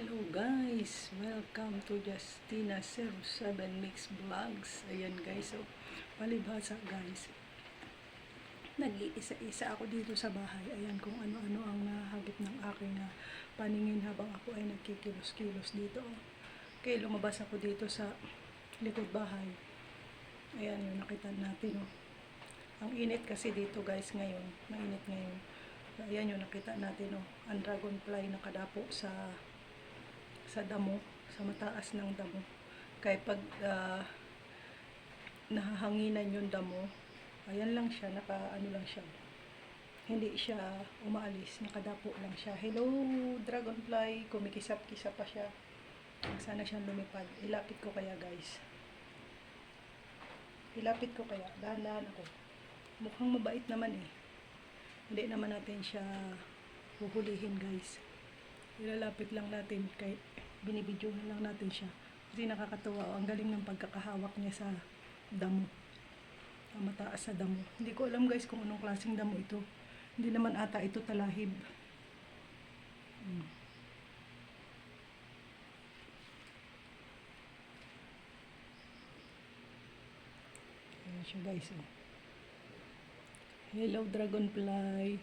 Hello guys! Welcome to Justina07 Mix Vlogs. Ayan guys, so palibhasa guys. Nag-iisa-isa ako dito sa bahay. Ayan kung ano-ano ang nahagip ng aking na paningin habang ako ay nagkikilos-kilos dito. Okay, lumabas ako dito sa likod bahay. Ayan yung nakita natin. Oh. Ang init kasi dito guys ngayon. Mainit ngayon. Ayan yung nakita natin. Oh. Ang dragonfly nakadapo sa sa damo, sa mataas ng damo. Kaya pag ah, nahahanginan yung damo, ayan lang siya, naka ano lang siya. Hindi siya umaalis, nakadapo lang siya. Hello, dragonfly, kumikisap-kisap pa siya. Sana siyang lumipad. Ilapit ko kaya guys. Ilapit ko kaya. Dahan-dahan ako. Mukhang mabait naman eh. Hindi naman natin siya huhulihin guys. Ilalapit lang natin kay binibidyohan lang natin siya. Kasi nakakatuwa. oh, Ang galing ng pagkakahawak niya sa damo. Ang mataas sa damo. Hindi ko alam guys kung anong klaseng damo ito. Hindi naman ata ito talahib. Hmm. Ayan siya guys. Oh. Hello dragonfly.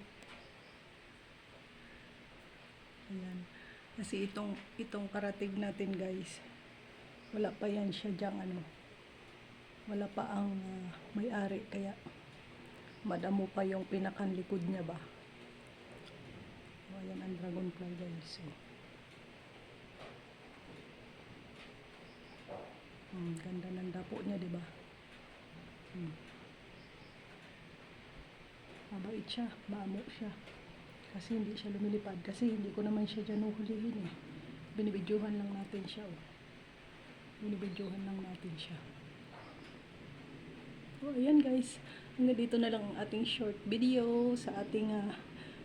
Ayan. Kasi itong, itong karatig natin guys, wala pa yan siya dyang ano. Wala pa ang ah, may-ari kaya madamo pa yung pinakanlikod niya ba. O, ayan ang dragonfly guys. So. Hmm, ganda ng dapo niya, di ba? Hmm. Mabait siya, maamo siya. Kasi hindi siya lumilipad. Kasi hindi ko naman siya dyan uhulihin eh. Binibidyohan lang natin siya. Oh. Binibidyohan lang natin siya. Oh, ayan guys. Hanggang dito na lang ang ating short video sa ating ah,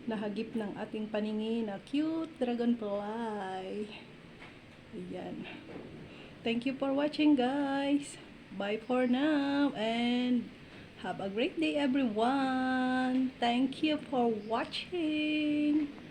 nahagip ng ating paningin na cute dragonfly. Ayan. Thank you for watching guys. Bye for now and have a great day everyone. Thank you for watching.